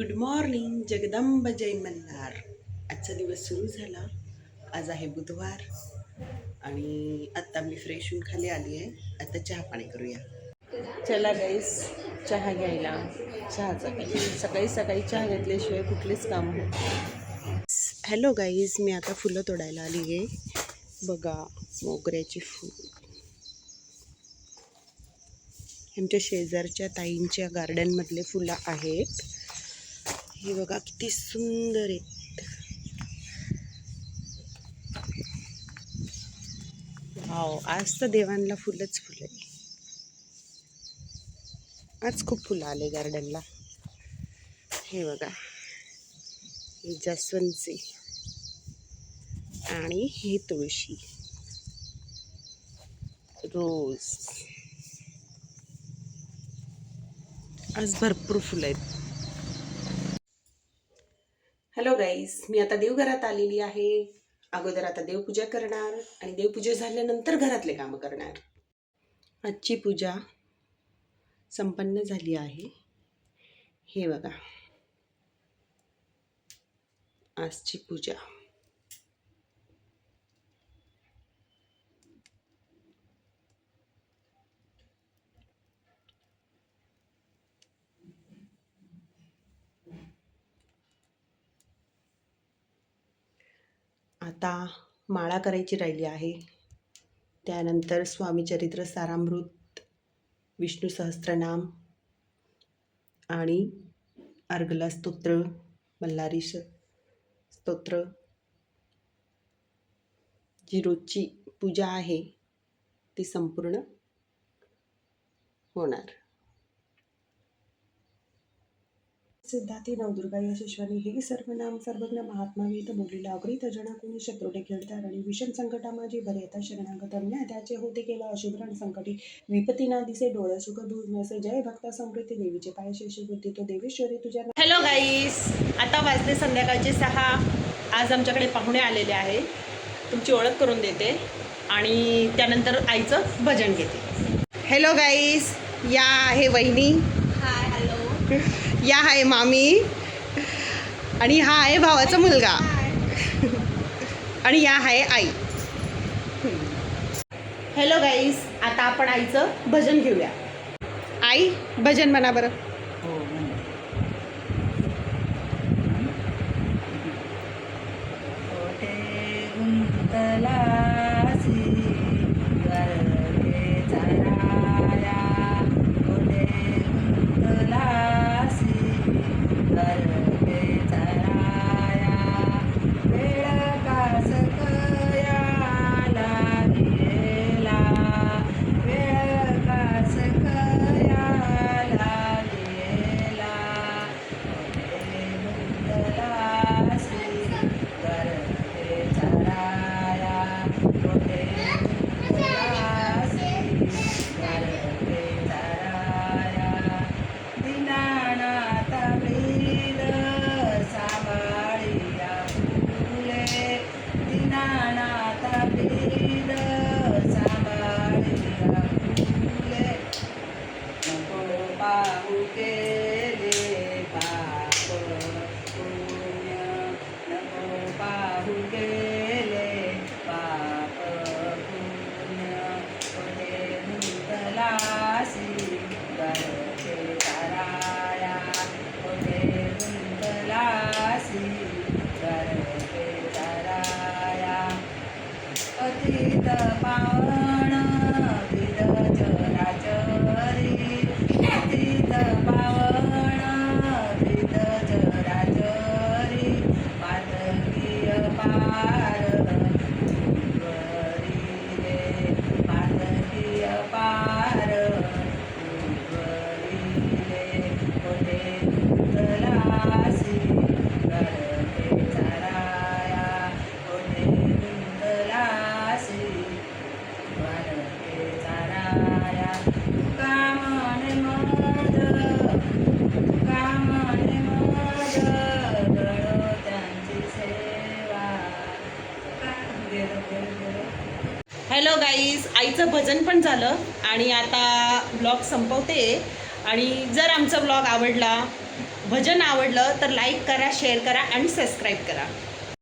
Good morning Jagdamb जय मल्हार आजचा दिवस सुरू झाला. आज आहे बुधवार आणि आत्ता मी फ्रेश होऊन खाली आली आहे. आता चहा पाणी करूया. चला गाईस चहा घ्यायला. चहाचा काही. सकाळी सकाळी चहा घेतल्याशिवाय कुठलेच काम होत हॅलो गाईज मी आता फुलं तोडायला आली आहे. बघा मोगऱ्याची फुल. आमच्या शेजारच्या ताईंच्या गार्डनमधले फुलं आहेत. हे बघा किती सुंदर आहेत वाव आज तर देवांना फुलंच फुलं आहे आज खूप फुलं आले गार्डनला हे बघा हे जास्वंदचे आणि हे तुळशी. रोज. आज भरपूर फुलं आहेत हॅलो गाईस मी आता देवघरात आलेली आहे. अगोदर आता देवपूजा करणार आणि देवपूजा झाल्यानंतर घरातले कामं करणार. आजची पूजा संपन्न झाली आहे. हे बघा. आजची पूजा. आता माळा करायची राहिली आहे. त्यानंतर स्वामीचरित्र सारामृत विष्णू सहस्त्रनाम आणि अर्गला स्तोत्र मल्हारी स्तोत्र. जी रोजची पूजा आहे ती संपूर्ण होणार. सिद्धार्थी नवदुर्गा यशस्वनी हे सर्वनाम सर्वज्ञ महात्मा वेद बोलिला अग्रित जना कोणी शत्रुटे खेळतात आणि विषम संकटा माझी बरे येतात. शरणागत अन्याय त्याचे होते केला अशुभ्रण संकटी. विपती ना दिसे डोळ सुख दूर नसे. जय भक्ता संप्रीती देवीचे पाय शेषी बुद्धी तो देवेश्वरी तुझ्या हॅलो गाईस आता वाजले संध्याकाळचे सहा. आज आमच्याकडे पाहुणे आलेले आहे. तुमची ओळख करून देते आणि त्यानंतर आईचं भजन घेते. हॅलो गाईस या आहे वहिनी. हाय हॅलो या आहे मामी. आणि हा आहे भावाचा मुलगा. आणि या आहे आई. हॅलो गाईस आता आपण आईचं भजन घेऊया. आई भजन म्हणा बरं. 包了。आईचं भजन पण झालं आणि आता ब्लॉग संपवते. आणि जर आमचा ब्लॉग आवडला भजन आवडलं तर लाईक करा शेअर करा आणि सबस्क्राईब करा.